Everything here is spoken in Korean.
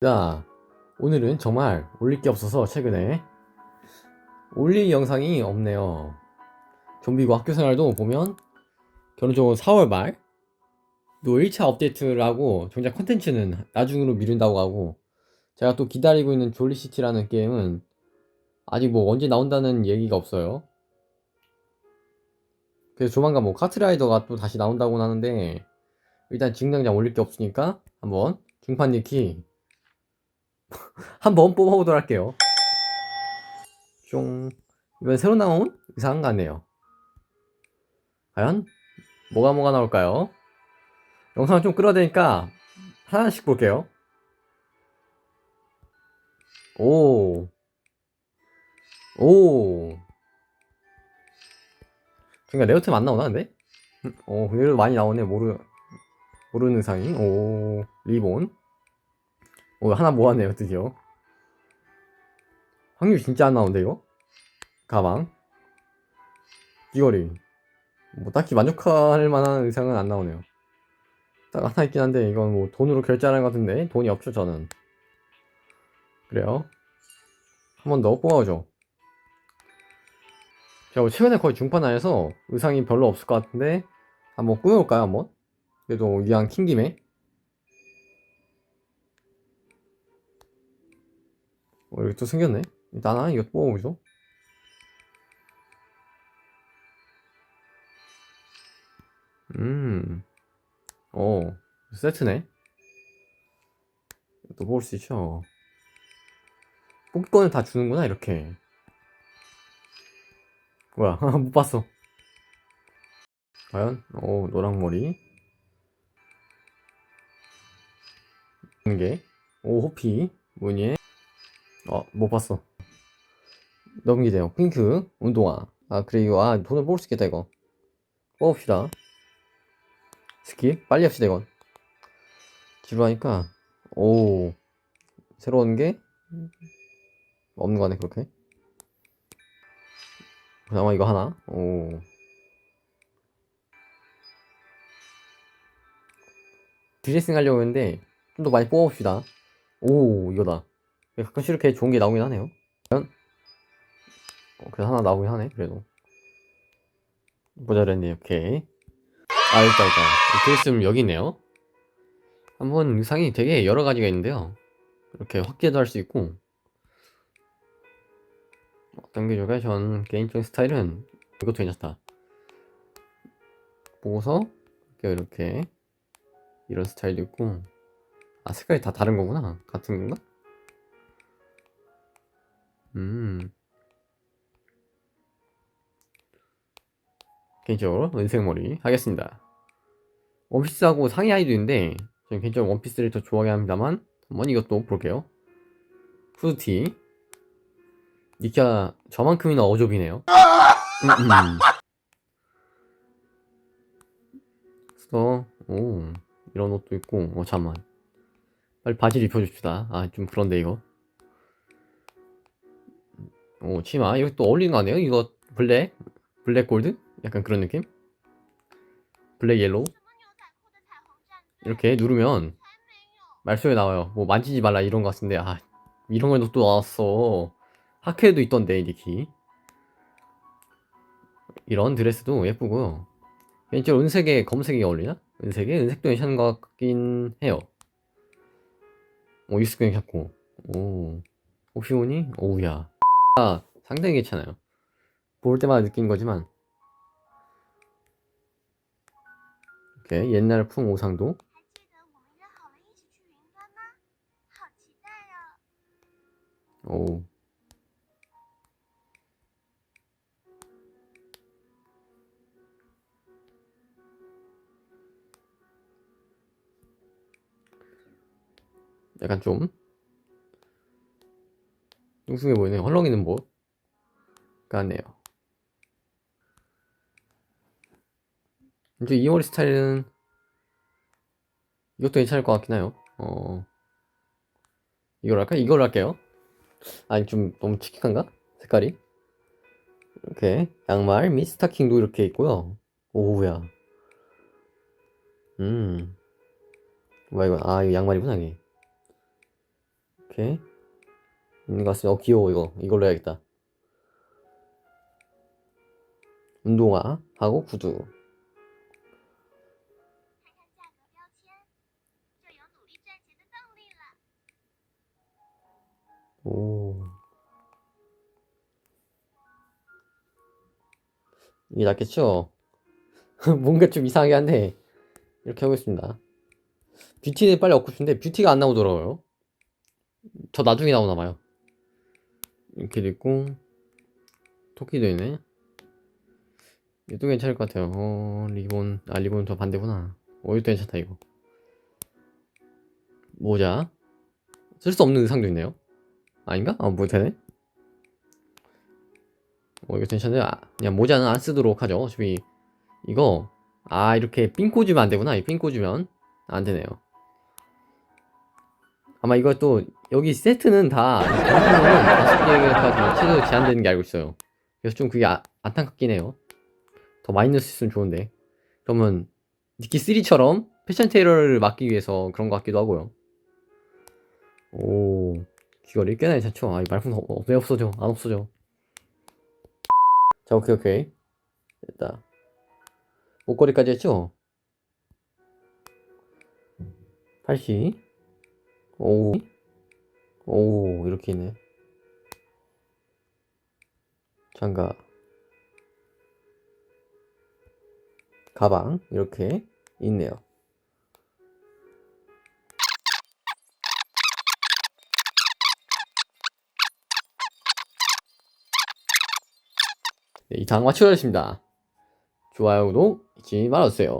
자, 오늘은 정말 올릴 게 없어서 최근에 올릴 영상이 없네요. 좀비고 학교 생활도 보면 결혼적으로 4월 말, 또 1차 업데이트를 하고 정작 컨텐츠는 나중으로 미룬다고 하고 제가 또 기다리고 있는 졸리시티라는 게임은 아직 뭐 언제 나온다는 얘기가 없어요. 그래서 조만간 뭐 카트라이더가 또 다시 나온다고 하는데 일단 당장 올릴 게 없으니까 한번 중판 니키 한번 뽑아보도록 할게요. 쫑. 이번 새로 나온 의상 같네요. 과연 뭐가 뭐가 나올까요? 영상을 좀 끌어야 되니까 하나씩 볼게요. 오. 오. 그러니까 레어템 안 나오나 근데? 음, 어, 그래도 많이 나오네. 모르 모르는 의상이. 오. 리본. 오, 하나 모았네요, 드디어. 확률 진짜 안 나오는데, 이거? 가방. 귀걸이. 뭐, 딱히 만족할 만한 의상은 안 나오네요. 딱 하나 있긴 한데, 이건 뭐, 돈으로 결제하는 것 같은데, 돈이 없죠, 저는. 그래요. 한 번 더 뽑아오죠. 제가 뭐 최근에 거의 중판 안에서 의상이 별로 없을 것 같은데, 한번 꾸며볼까요, 한번? 그래도 이왕 킨 김에. 어, 여기 또 생겼네. 하나 이거 뽑아보죠. 음, 어, 세트네. 또 뽑을 수 있죠. 뽑기 건을 다 주는구나, 이렇게. 뭐야, 못 봤어. 과연? 오, 노랑머리. 게. 오, 호피. 무늬에. 어, 못 봤어. 넘기세요. 핑크, 운동화. 아, 이거, 아, 돈을 뽑을 수 있겠다, 이거. 뽑읍시다. 스킵, 빨리 합시다, 이건. 지루하니까, 오, 새로운 게, 없는 거네, 그렇게. 그나마 이거 하나, 오. 드레싱 하려고 했는데, 좀 더 많이 뽑아봅시다. 오, 이거다. 가끔씩 이렇게 좋은 게 나오긴 하네요. 어, 그래도 하나 나오긴 하네, 그래도. 모자랐네, 오케이. 아, 일단, 일단. 드레스는 여기 있네요. 한번 의상이 되게 여러 가지가 있는데요. 이렇게 확대도 할 수 있고. 어떤 게 좋을까요? 전 개인적인 스타일은 이것도 괜찮다. 보고서 이렇게, 이렇게 이런 스타일도 있고. 아, 색깔이 다 다른 거구나. 같은 건가? 음. 개인적으로 은색머리 하겠습니다. 원피스하고 상의 아이도 있는데 저는 개인적으로 원피스를 더 좋아하긴 합니다만 한번 이것도 볼게요. 후드티 니키가 저만큼이나 어좁이네요. 음, 음. 그래서 오 이런 옷도 있고 어 잠만 빨리 바지를 입혀줍시다. 아 좀 그런데 이거 오, 치마. 이거 또 어울리는 거 아니에요? 이거 블랙? 블랙 골드? 약간 그런 느낌? 블랙 옐로우? 이렇게 누르면 말소에 나와요. 뭐 만지지 말라 이런 거 같은데, 아, 이런 거도 또 나왔어. 하케도 있던데, 니키. 이런 드레스도 예쁘고요. 개인적으로 은색에 검색이 어울리나? 은색에? 은색도 괜찮은 것 같긴 해요. 오, 유스도 괜찮고. 오, 옵시온이? 오우야. 아, 상당히 괜찮아요. 볼 때마다 느낀 거지만 이렇게 옛날 풍 오상도 오. 약간 좀 뚱뚱해 보이네 헐렁이는 뭐 같네요. 이제 이 머리 스타일은 이것도 괜찮을 것 같긴 해요. 어. 이걸 할까? 이걸 할게요. 아니 좀 너무 칙칙한가? 색깔이? 이렇게 양말 및 스타킹도 이렇게 있고요. 오우야. 음. 뭐야 이건? 아 이거 양말이구나 이게. 이렇게 음, 있는 것 같습니다. 어, 귀여워, 이거. 이걸로 해야겠다. 운동화 하고 구두. 오. 이게 낫겠죠? 뭔가 좀 이상하긴 한데 이렇게 하고 있습니다. 뷰티는 빨리 얻고 싶은데 뷰티가 안 나오더라고요. 저 나중에 나오나 봐요. 이렇게도 있고, 토끼도 있네. 이것도 괜찮을 것 같아요. 어, 리본, 아, 리본 저 반대구나. 어, 이것도 괜찮다, 이거. 모자. 쓸 수 없는 의상도 있네요. 아닌가? 아, 뭐 되네? 어, 이거 괜찮네. 아, 그냥 모자는 안 쓰도록 하죠. 어차피, 이거, 아, 이렇게 삥 꽂으면 안 되구나. 이 삥 꽂으면 안 되네요. 아마 이것도, 여기 세트는 다, 다섯 개가 최소 제한되는 게 알고 있어요. 그래서 좀 그게 아, 안타깝긴 해요. 더 많이 넣을 수 있으면 좋은데. 그러면, 니키3처럼 패션 테일러를 막기 위해서 그런 것 같기도 하고요. 오. 귀걸이 꽤나 괜찮죠? 아, 이 말품 어, 어, 왜 없어져? 안 없어져. 자, 오케이, 오케이. 됐다. 목걸이까지 했죠? 팔씨. 오. 오, 이렇게 있네. 장갑. 가방, 이렇게 있네요. 네, 이상 마치겠습니다. 좋아요, 구독 잊지 말아주세요.